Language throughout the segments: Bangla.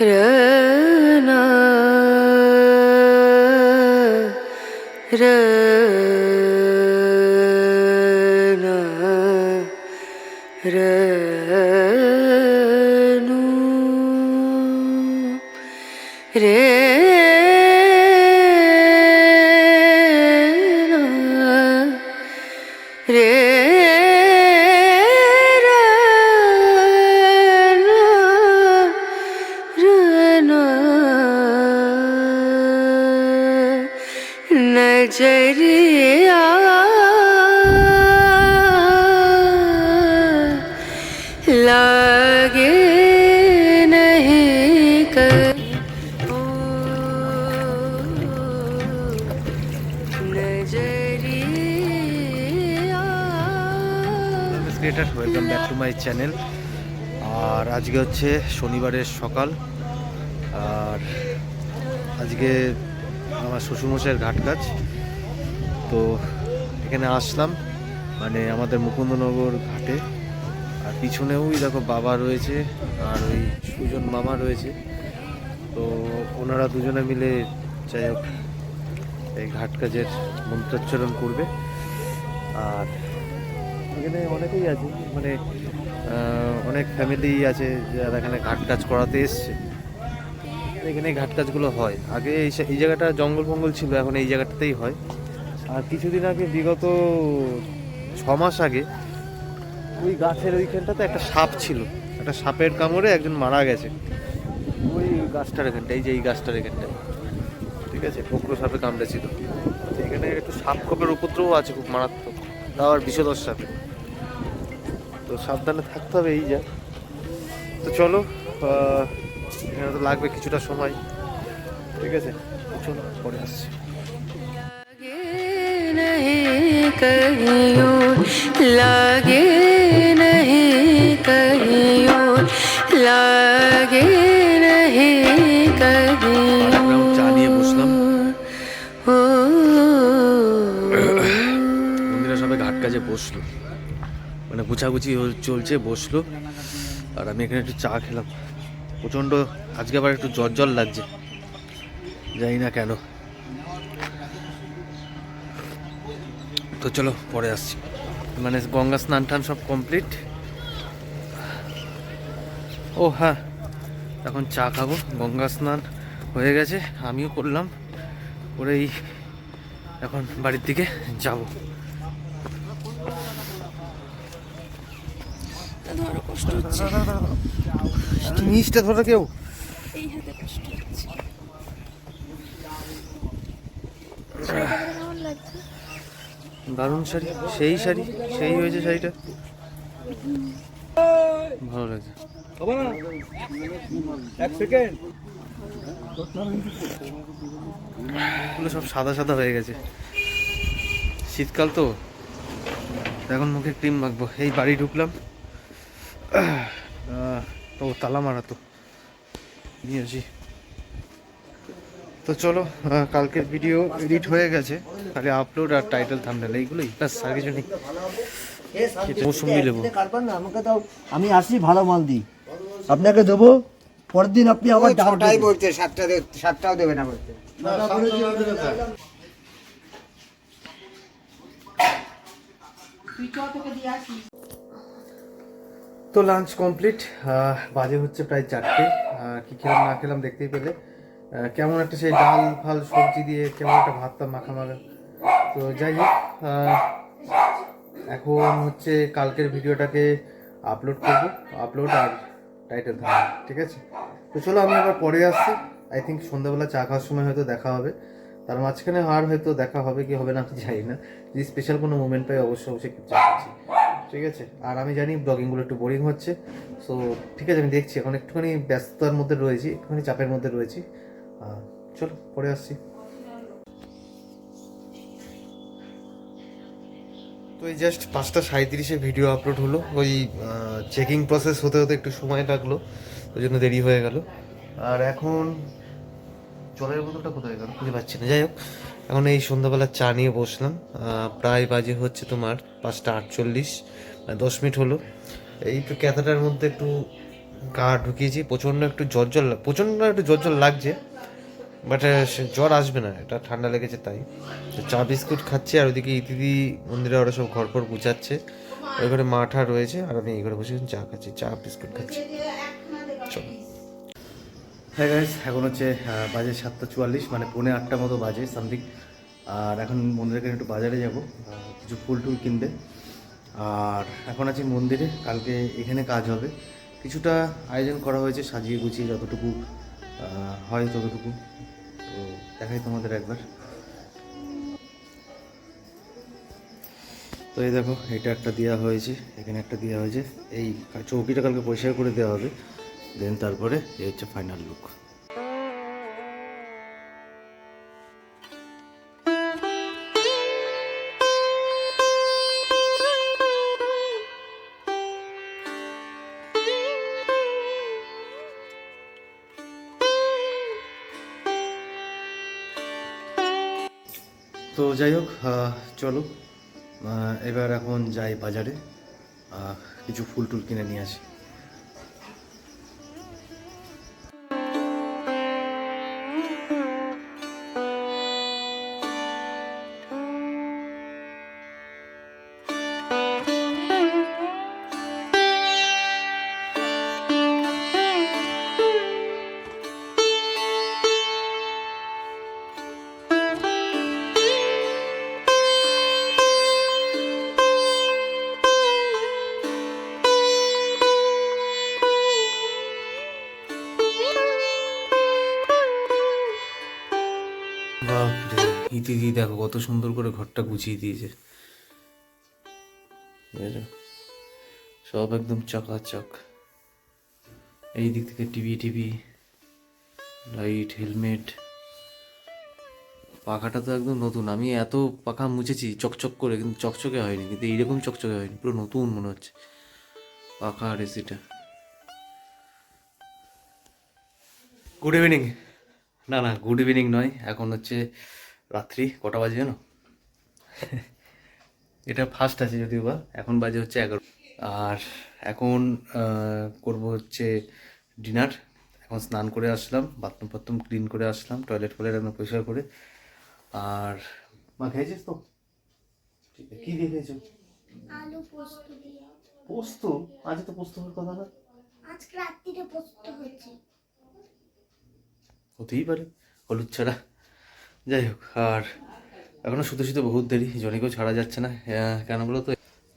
রা রা नजरिया लागे नहीं कर नजरिया creator welcome back to my channel আর আজকে হচ্ছে শনিবারের সকাল আর আজকে আমার শ্বশুরমশাইয়ের ঘাট কাজ তো এখানে আসলাম মানে আমাদের মুকুন্দনগর ঘাটে। আর পিছনেও দেখো বাবা রয়েছে আর ওই সুজন মামা রয়েছে। তো ওনারা দুজনে মিলে যাই হোক, এই ঘাট কাজের মন্ত্রোচ্চারণ করবে। আর এখানে অনেকেই আছে মানে অনেক ফ্যামিলি আছে যারা এখানে ঘাট কাজ করাতে এসছে। এখানে ঘাট কাজগুলো হয়। আগে এই জায়গাটা জঙ্গল ফঙ্গল ছিল, এখন এই জায়গাটাতেই হয়। আর কিছুদিন আগে, বিগত ছ মাস আগে, ওই গাছের ওইখানটাতে একটা সাপ ছিল। একটা সাপের কামড়ে একজন মারা গেছে। ওই গাছটার এখানটা এই যে এই গাছটার এখানটায়। ঠিক আছে পোকরো সাপে কামড়েছিল। তো এখানে একটু সাপ খোপের উপদ্রব আছে খুব মারাত্মক। তাও আর বিষদর সাপে। তো সাবধানে থাকতে হবে, এই যা। তো চলো এখানে তো লাগবে কিছুটা সময়। ঠিক আছে, চলো, পরে আসছি। लागे नहीं कहियो लागे नहीं कहियो আমরা চা নিয়ে বসলাম ओ মন্দিরা সবাই ঘাট কাজে বসলো মানে গুছাগুছি হল- চলছে বসলো আর আমি এখানে একটু চা খেলাম প্রচণ্ড আজকে আবার একটু জ্বর জ্বর লাগছে জানি না কেন তো চলো পরে আসছি। মানে গঙ্গা স্নান টান সব কমপ্লিট ও হ্যাঁ এখন চা খাব। গঙ্গা স্নান হয়ে গেছে আমিও করলাম। করেই এখন বাড়ির দিকে যাব। জিনিসটা ধরো কেউ। এই হাতে কষ্ট হচ্ছে। দারুণ শাড়ি, সেই শাড়ি, সেই হয়েছে শাড়িটা। ভালো লাগছে। এগুলো সব সাদা সাদা হয়ে গেছে। শীতকাল তো। এখন মুখে ক্রিম মাখবো। এই বাড়ি ঢুকলাম। তো তালা মারা তো। নিয়ে আসি। তো চলো কালকের ভিডিও এডিট হয়ে গেছে। খালি আপলোড আর টাইটেল থামনেল এইগুলোই ব্যাস আর কিছু নেই। মৌসুমি লেবু। আমাকে দাও আমি আসি ভালো মাল দিই। আপনাকে দেবো পরের দিন আপনি আবার ছটাই দেবেন। বলছে সাতটা সাতটাও দেবে না বলছে। তো লাঞ্চ কমপ্লিট বাজে হচ্ছে প্রায় চারটে। কি খেলাম না খেলাম দেখতেই পেলে। কেমন একটা সেই ডাল, ফাল, সবজি দিয়ে কেমন একটা ভাতটা মাখা মাখা। তো যাই হোক এখন হচ্ছে কালকের ভিডিওটাকে আপলোড করব। আপলোড আর টাইটেল থাকবে ঠিক আছে? তো চলো আমি আবার পরে আসছি। আই থিঙ্ক সন্ধ্যাবেলা চা খাওয়ার সময় হয়তো দেখা হবে। তার মাঝখানে আর হয়তো দেখা হবে কি হবে না আমি জানি না। যদি স্পেশাল কোনো মুভমেন্ট পাই অবশ্যই অবশ্যই কিছু করছি ঠিক আছে? আর আমি জানি ব্লগিংগুলো একটু বোরিং হচ্ছে। সো ঠিক আছে, আমি দেখছি। এখন একটুখানি ব্যস্ততার মধ্যে রয়েছি, একটুখানি চাপের মধ্যে রয়েছি। চলো, পরে আসছি। তো এই জাস্ট পাঁচটা সাঁত্রিশে ভিডিও আপলোড হলো। ওই চেকিং প্রসেস হতে হতে একটু সময় লাগল, ওই জন্য দেরি হয়ে গেল। আর এখন জলের বোতলটা কোথায় গেল খুঁজে পাচ্ছি না। যাই হোক, এখন এই সন্ধ্যাবেলা চা নিয়ে বসলাম। প্রায় বাজে হচ্ছে তোমার পাঁচটা আটচল্লিশ মানে দশ মিনিট হলো। এই ক্যাথাটার মধ্যে একটু গা ঢুকিয়েছি, প্রচণ্ড একটু জ্বর জ্বর প্রচণ্ড একটু জ্বর জ্বর লাগছে বাট জ্বর আসবে না, এটা ঠান্ডা লেগেছে তাই। তো চা বিস্কুট খাচ্ছি, আর ওইদিকে ইতিদি মন্দিরে ওরা সব ঘর ফর গুছাচ্ছে ওই ঘরে মাঠা রয়েছে, আর আমি এই ঘরে বসে চা খাচ্ছি, চা বিস্কুট খাচ্ছি। চলো। হ্যাঁ গাইস এখন হচ্ছে বাজে সাতটা চুয়াল্লিশ মানে পৌনে আটটা মতো বাজে সামথিং আর এখন মন্দিরে একটু বাজারে যাব কিছু ফুল টুল কিনতে আর এখন আছি মন্দিরে, কালকে এখানে কাজ হবে। কিছুটা আয়োজন করা হয়েছে, সাজিয়ে গুছিয়ে যতটুকু হয় ততটুকু। তো দেখাই তোমাদের একবার। তো এই দেখো, এটা একটা দেওয়া হয়েছে, এখানে একটা দেওয়া হয়েছে। এই চৌকিটা কালকে পরিষ্কার করে দেওয়া হবে, দেন তারপরে এই হচ্ছে ফাইনাল লুক তো যাই হোক চলো। এবার এখন যাই বাজারে। কিছু ফুল টুল কিনে নিয়ে আসি। ইতি দেখো কত সুন্দর করে ঘরটা গুছিয়ে দিয়েছে। বুঝেছ? সব একদম চকাচক। এই দিক থেকে টিভি টিভি লাইট হেলমেট। পাখাটা তো একদম নতুন। আমি এত পাখা মুছেছি চকচক করে কিন্তু চকচকে হয়নি কিন্তু এইরকম চকচকে হয়নি পুরো নতুন মনে হচ্ছে। পাখা আর এসিটা। গুড ইভিনিং না না গুড ইভিনিং নয় এখন হচ্ছে রাত্রি কটা বাজে জানো? এটা ফার্স্ট আছে যদিও বা এখন বাজে হচ্ছে এগারো। আর এখন করব হচ্ছে ডিনার এখন স্নান করে আসলাম বাথরুম ফাথরুম ক্লিন করে আসলাম টয়লেট ফয়লেট একদম পরিষ্কার করে। আর মা খেয়েছিস তো? কী দিয়ে খেয়েছো? পোস্ত পোস্ত? আজ তো পোস্ত হওয়ার কথা না? আজকে পোস্ত হচ্ছে। হতেই পারে হলুদ ছাড়া। যাই হোক আর এখনও শুধু শুধু বহুত দেরি জনিকেও ছাড়া যাচ্ছে না। কেন বলো তো?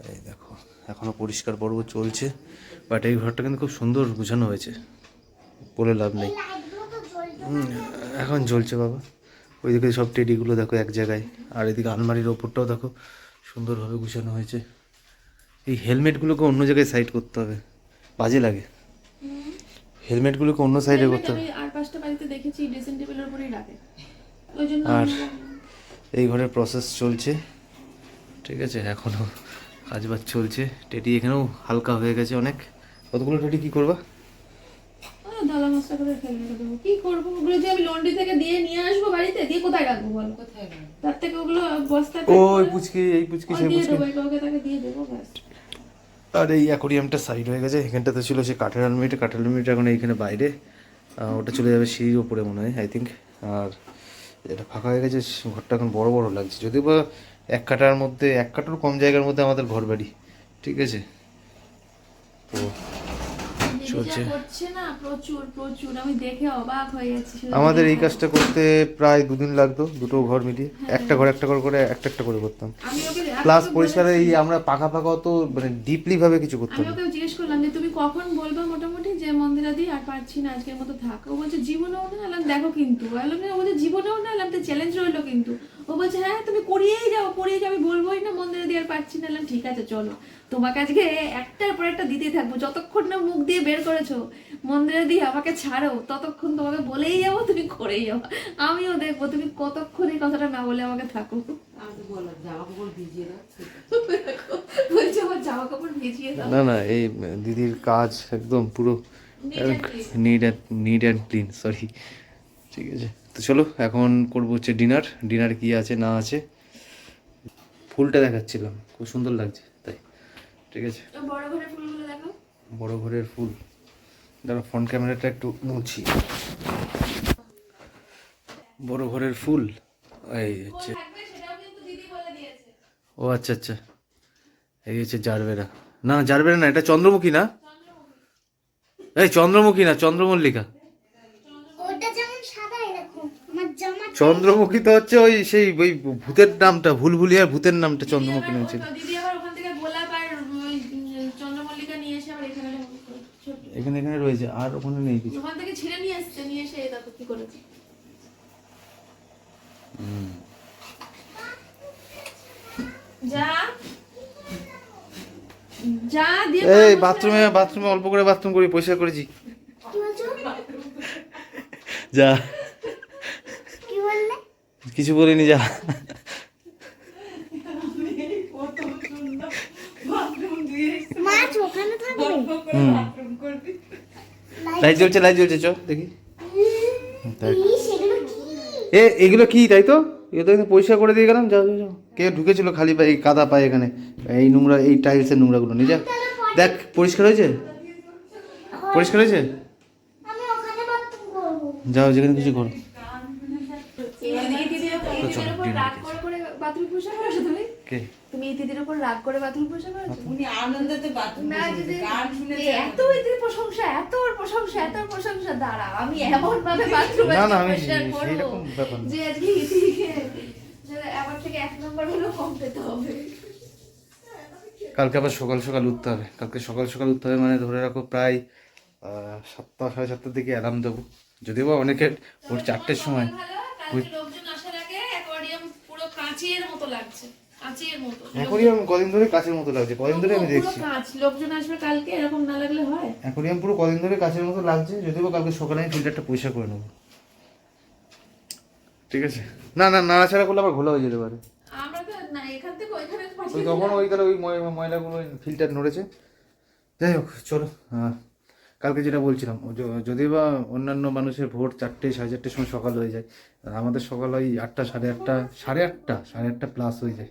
এই দেখো এখনও পরিষ্কার পর্ব চলছে বাট এই ঘরটা কিন্তু খুব সুন্দর গুছানো হয়েছে বলে লাভ নেই। এখন জ্বলছে বাবা। ওইদিকে সব টেডিগুলো দেখো এক জায়গায় আর এদিকে আলমারির ওপরটাও দেখো সুন্দরভাবে গুছানো হয়েছে। এই হেলমেটগুলোকে অন্য জায়গায় সাইড করতে হবে বাজে লাগে। হেলমেটগুলোকে অন্য সাইডে করতে হবে। আর পাঁচটা বাড়িতে দেখেছি ড্রেসিং টেবিলের উপরেই রাখে ওই জন্য আর এই ঘরের প্রসেস চলছে। ঠিক আছে এখনও কাজ বাজ চলছে। টেটি এখানেও হালকা হয়ে গেছে অনেক। কতগুলো টেটি কি করবা? ওই মশলা করে ফেলে দেবো। কি করব? ওগুলো যে আমি লন্ড্রি থেকে দিয়ে নিয়ে আসব বাড়িতে দিয়ে কোথায় রাখব বলো? কোথায় তার থেকে ওগুলো বস্তা ওই পুচকি এই পুচকি সেই পুচকি। কাউকে তাকে দিয়ে দেবো ব্যাস। আর এই অ্যাকোরিয়ামটা সাইড হয়ে গেছে। এখানটাতে ছিল সে কাঠের আলমিটা কাঠের আলমিটা এখন এইখানে বাইরে। ওটা চলে যাবে সিঁড়ির ওপরে মনে হয় আই থিঙ্ক আর এটা ফাঁকা হয়ে গেছে ঘরটা এখন বড় বড় লাগছে। যদিও বা এক কাটার মধ্যে এক কাটার কম জায়গার মধ্যে আমাদের ঘর বাড়ি ঠিক আছে? তো চলছে। হয়ে আমাদের এই কাজটা করতে প্রায় দুদিন লাগতো দুটো ঘর মিলিয়ে। একটা ঘর একটা ঘর করে একটা একটা করে করতাম। প্লাস পরিষ্কার এই আমরা পাখা পাখা তো মানে ডিপলি ভাবে কিছু করতাম জিজ্ঞেস করলাম যে তুমি কখন বলবে মোটামুটি? যে মন্দিরা আর পারছি না আজকের মতো থাক। ও বলছে, জীবনেও না আলাম দেখো কিন্তু। ও বলছে, জীবনেও না আলাম তো চ্যালেঞ্জ রইল কিন্তু। ও বলছে হ্যাঁ তুমি করিয়েই যাও করিয়ে যাও, আমি বলবোই না মন্দিরা দি আর পারছি না আলাম ঠিক আছে, চলো। তোমাকে আজকে একটার পর একটা দিতেই থাকব। যতক্ষণ না মুখ দিয়ে বের করেছ মন্দিরে দিয়ে আমাকে ছাড়ো ততক্ষণ তোমাকে বলেই যাব তুমি করেই যাব। আমিও দেখব তুমি কতক্ষণ এই কথাটা না বলে আমাকে থাকো। বলছে আমার জামা কাপড় ভিজিয়ে না না এই দিদির কাজ একদম পুরো neat and neat and clean sorry ঠিক আছে। তো চলো এখন করব হচ্ছে ডিনার ডিনার কি আছে না আছে। ফুলটা দেখাচ্ছিলাম খুব সুন্দর লাগছে। ঠিক আছে? বড় ঘরের ফুলগুলো দেখো। বড় ঘরের ফুল। দাঁড়া ফ্রন্ট ক্যামেরাটা একটু মুছি। বড় ঘরের ফুল? এই হচ্ছে থাকবে সেটাও কিন্তু দিদি বলে দিয়েছে। ও আচ্ছা আচ্ছা। এই হচ্ছে জারবেরা। না জারবেরা না এটা চন্দ্রমুখী না? এই চন্দ্রমুখী না চন্দ্রমল্লিকা। ওটা যেমন সাদা এরকম আমার জামা চন্দ্রমুখী তো হচ্ছে ওই সেই ওই ভূতের নামটা ভুলভুলিয়ার ভূতের নামটা চন্দ্রমুখী নাম ছিল তো দিদি আবার ওখান থেকে গোলাপ আর ওই চন্দ্রমল্লিকা নিয়ে এসে আবার এখানে ছোট এখানে এখানে রয়েছে আর ওখানে নেই কিছু। ওখান থেকে ছিঁড়ে নিয়ে এসছে নিয়ে এসে এই দেখো কি করেছে। যা। যা দিয়ে এই বাথরুমে বাথরুমে অল্প করে বাথরুম করি পরিষ্কার করেছি। যা। কিছু বলিনি যা মাছ ওখানে থাকবে লাইট জ্বলছে লাইট জ্বলছে চ দেখি। এ এগুলো কি তাই তো? এগুলো তো এখানে পরিষ্কার করে দিয়ে গেলাম যাও যাও যাও। কে ঢুকেছিল খালি পায়ে এই কাদা পায়ে এখানে? এই নোংরা এই টাইলসের নোংরাগুলো নিয়ে যা। দেখ পরিষ্কার হয়েছে? পরিষ্কার হয়েছে? আমি ওখানে বাথরুম করব যাও যেখানে কিছু করো। এই দিদির উপর এই দিদির উপর রাগ করে করে বাথরুম পোষা করেছ তুমি? কে? তুমি এই দিদির উপর রাগ করে বাথরুম পোষা করেছ? উনি আনন্দতে বাথরুম না যদি গান শুনে এত এদের প্রশংসা এত ওর প্রশংসা এত ওর প্রশংসা দাঁড়া আমি এমন ভাবে বাথরুমে না, না, আমি ব্যাপার যে আজকে ইতিকে আমার থেকে এক নম্বর হলো কম পেতে হবে। কালকে আবার সকাল সকাল উঠতে হবে। কালকে সকাল সকাল উঠতে হবে মানে ধরে রাখো প্রায় সাতটা সাড়ে সাতটার দিকে অ্যালার্ম দেবো। যদিও বা অনেকের ওর চারটের সময় লোকজন আসার আগে অ্যাকোয়ারিয়াম পুরো কাঁচের মতো লাগছে। কাঁচের মতো। অ্যাকোরিয়াম কদিন ধরে কাছের মতো লাগছে কদিন ধরে আমি দেখছি। কাঁচ লোকজন আসবে কালকে এরকম না লাগলে হয়? অ্যাকোরিয়াম পুরো কদিন ধরে কাছের মতো লাগছে যদিও কালকে সকালে আমি ফিল্টারটা পরিষ্কার করে নেব। ঠিক আছে? না না নাড়াচাড়া করলে আবার ঘোলা হয়ে যেতে পারে। আমরা তো না এখান থেকে ওইখানে ওই তখন ওই তাহলে ওই ময়- ময়লাগুলো ফিল্টার নড়েছে। যাই হোক চলো আহ, কালকে যেটা বলছিলাম যদি বা অন্যান্য মানুষের ভোর চারটে, সাড়ে চারটের সময় সকাল হয়ে যায় আমাদের সকাল ওই আটটা, সাড়ে আটটা সাড়ে আটটা সাড়ে আটটা প্লাস হয়ে যায়।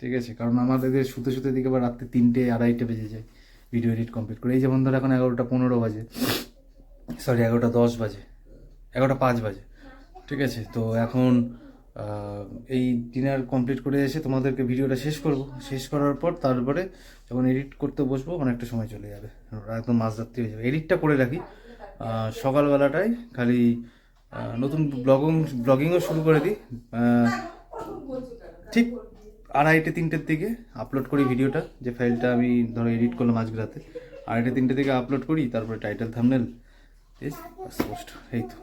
ঠিক আছে? কারণ আমাদের শুতে শুতে দিকে আবার রাত্রে তিনটে, আড়াইটে বেজে যায় ভিডিও এডিট কমপ্লিট করে। এই যেমন ধর এখন এগারোটা পনেরো বাজে। সরি এগারোটা দশ বাজে, এগারোটা পাঁচ বাজে। ঠিক আছে? তো এখন এই ডিনার কমপ্লিট করে এসে তোমাদেরকে ভিডিওটা শেষ করব। শেষ করার পর তারপরে যখন এডিট করতে বসবো অনেকটা সময় চলে যাবে। একদম মাঝরাত্রি হয়ে যাবে। এডিটটা করে রাখি। সকালবেলাটায় খালি নতুন ব্লগিং ব্লগিংও শুরু করে দিই। ঠিক আড়াইটে তিনটের দিকে আপলোড করি ভিডিওটা যে ফাইলটা আমি ধরো এডিট করলাম আজকে রাতে। আড়াইটে তিনটে দিকে আপলোড করি তারপরে টাইটেল থামনেল এই তো।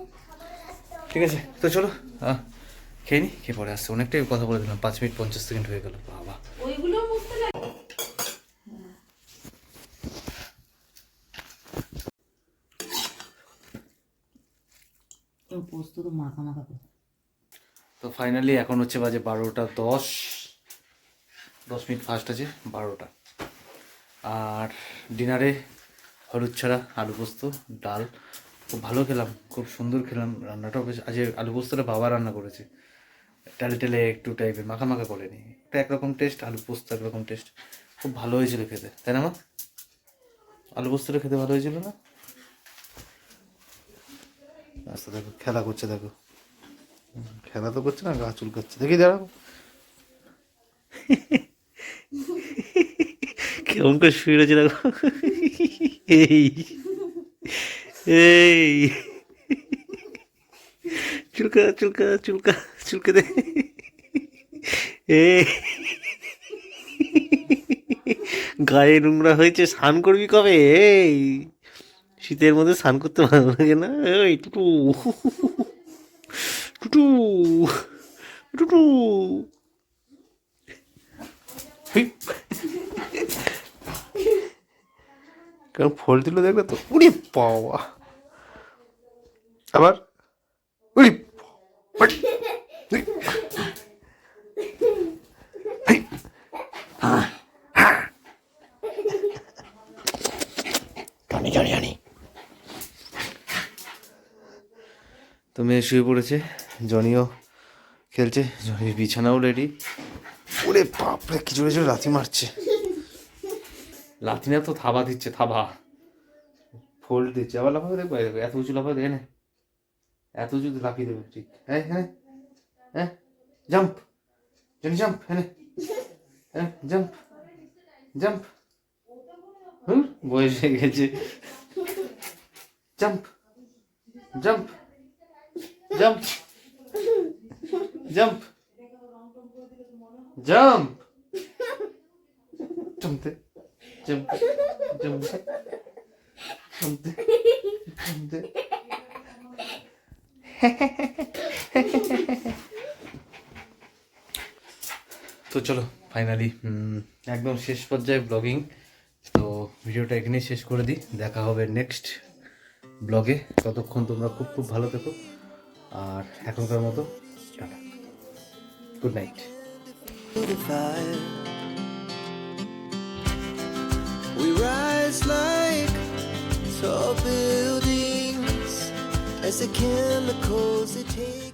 ঠিক আছে? তো চলো আহ, খেয়ে নি? খেয়ে পরে আসছে। অনেকটাই কথা বলে দিলাম। পাঁচ মিনিট পঞ্চাশ সেকেন্ড হয়ে গেল। বাবা। ওইগুলো পোস্ত তো মাখা মাখা তো ফাইনালি এখন হচ্ছে বাজে বারোটা দশ। দশ মিনিট ফার্স্ট আছে বারোটা। আর ডিনারে হলুদ ছাড়া আলু পোস্ত ডাল। খুব ভালো খেলাম খুব সুন্দর খেলাম রান্নাটাও বেশ। আজ আলু পোস্তটা বাবা রান্না করেছে। টেলে টেলে একটু টাইপের মাখা মাখা করেনি। এটা একরকম টেস্ট আলু পোস্ত একরকম টেস্ট খুব ভালো হয়েছিল খেতে, তাই না মা? আলু পোস্তটা খেতে ভালো হয়েছিল না? আচ্ছা দেখো, খেলা করছে, দেখো। খেলা তো করছে না, গা চুলকাচ্ছে। দেখি, দাঁড়াও। কেমন করে শুয়ে রয়েছে, দেখো। এই এই। চুলকা চুলকা চুলকা, চুলকে দে। এই গায়ে নোংরা হয়েছে, স্নান করবি কবে? এই। শীতের মধ্যে স্নান করতে ভালো লাগে না? এই, টুটু। টুটু। টুটু। কেমন ফল দিল দেখলে তো? উড়ি পাওয়া আবার? উড়ি। জানি তো মেয়ে শুয়ে পড়েছে? জনিও খেলছে? জনির বিছানাও রেডি ওরে বাপরে কি জোরে জোরে লাথি মারছে। লাথি না তো থাবা দিচ্ছে থাবা। ফোল্ড দিচ্ছে। আবার লাফাবে দেখব এত উঁচু লাফাবে দেখে নে এত উঁচু লাফিয়ে দেবে, ঠিক? হ্যাঁ হ্যাঁ হ্যাঁ জাম্প জনি জাম্প হ্যাঁ হ্যাঁ জাম্প জাম্প হুম, বয়স হয়ে গেছে। Jump jump jump jump jump জমতে জমতে জমতে জমতে জমতে তো চলো ফাইনালি একদম শেষ পর্যায়ে ব্লগিং তো ভিডিওটা এখানেই শেষ করে দিই। দেখা হবে নেক্সট ব্লগে ততক্ষণ তোমরা খুব খুব ভালো থেকো। আর এখনকার মতো, tata. Good night. We rise like tall buildings. as the chemicals it takes.